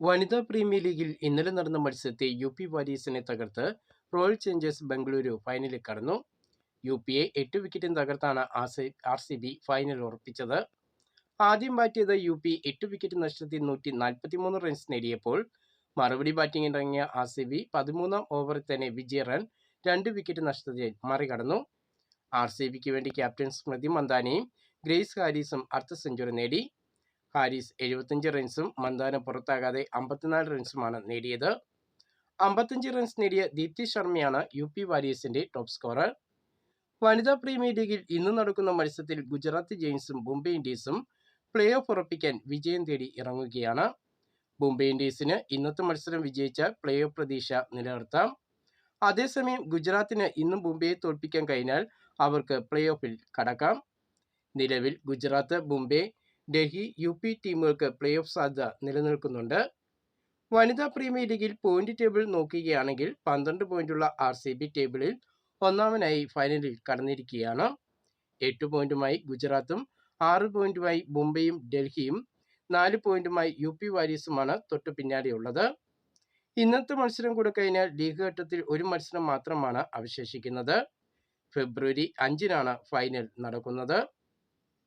വനിതാ പ്രീമിയർ ലീഗിൽ ഇന്നലെ നടന്ന മത്സരത്തിൽ യു പി വാരിയേഴ്സിനെ തകർത്ത് റോയൽ ചേഞ്ചേഴ്സ് ബംഗളൂരു ഫൈനലിൽ കടന്നു. യു പിയെ എട്ട് വിക്കറ്റിന് തകർത്താണ് ആർ സി ബി ഫൈനൽ ഉറപ്പിച്ചത്. ആദ്യം ബാറ്റ് ചെയ്ത യു പി എട്ട് വിക്കറ്റ് നഷ്ടത്തിൽ നൂറ്റി നാൽപ്പത്തിമൂന്ന് റൺസ് നേടിയപ്പോൾ മറുപടി ബാറ്റിംഗ് ഇറങ്ങിയ ആർ സി ബി പതിമൂന്നാം ഓവറിൽ തന്നെ വിജയ റൺ രണ്ട് വിക്കറ്റ് നഷ്ടത്തിൽ മറികടന്നു. ആർ സി ബിക്ക് വേണ്ടി ക്യാപ്റ്റൻ സ്മൃതി മന്ദാനയും ഗ്രേസ് ഹാരിസും അർദ്ധ സെഞ്ചുറി നേടി. ഹാരിസ് എഴുപത്തഞ്ച് റൺസും മന്ദാന പുറത്താകാതെ അമ്പത്തിനാല് റൺസുമാണ് നേടിയത്. അമ്പത്തഞ്ച് റൺസ് നേടിയ ദീപ്തി ശർമ്മയാണ് യു പി വാരിയേഴ്സിന്റെ ടോപ്പ് സ്കോറർ വനിതാ പ്രീമിയർ ലീഗിൽ ഇന്ന് നടക്കുന്ന മത്സരത്തിൽ ഗുജറാത്ത് ജെയിൻസും മുംബൈ ഇന്ത്യൻസും പ്ലേ ഓഫ് ഉറപ്പിക്കാൻ വിജയം തേടി ഇറങ്ങുകയാണ്. മുംബൈ ഇന്ത്യൻസിന് ഇന്നത്തെ മത്സരം വിജയിച്ച പ്ലേ ഓഫ് പ്രതീക്ഷ നിലനിർത്താം. അതേസമയം ഗുജറാത്തിന് ഇന്നും മുംബൈയെ തോൽപ്പിക്കാൻ കഴിഞ്ഞാൽ അവർക്ക് പ്ലേ ഓഫിൽ കടക്കാം. നിലവിൽ ഗുജറാത്ത് മുംബൈ ഡൽഹി യു പി ടീമുകൾക്ക് പ്ലേ ഓഫ് സാധ്യത നിലനിൽക്കുന്നുണ്ട്. വനിതാ പ്രീമിയർ ലീഗിൽ പോയിന്റ് ടേബിൾ നോക്കുകയാണെങ്കിൽ പന്ത്രണ്ട് പോയിന്റുള്ള ആർ സി ബി ടേബിളിൽ ഒന്നാമനായി ഫൈനലിൽ കടന്നിരിക്കുകയാണ്. എട്ട് പോയിന്റുമായി ഗുജറാത്തും ആറ് പോയിന്റുമായി മുംബൈയും ഡൽഹിയും നാല് പോയിന്റുമായി യു പി വാരിയസുമാണ് തൊട്ടു പിന്നാലെയുള്ളത്. ഇന്നത്തെ മത്സരം കൂടെ കഴിഞ്ഞാൽ ലീഗ് ഘട്ടത്തിൽ ഒരു മത്സരം മാത്രമാണ് അവശേഷിക്കുന്നത്. ഫെബ്രുവരി അഞ്ചിനാണ് ഫൈനൽ നടക്കുന്നത്.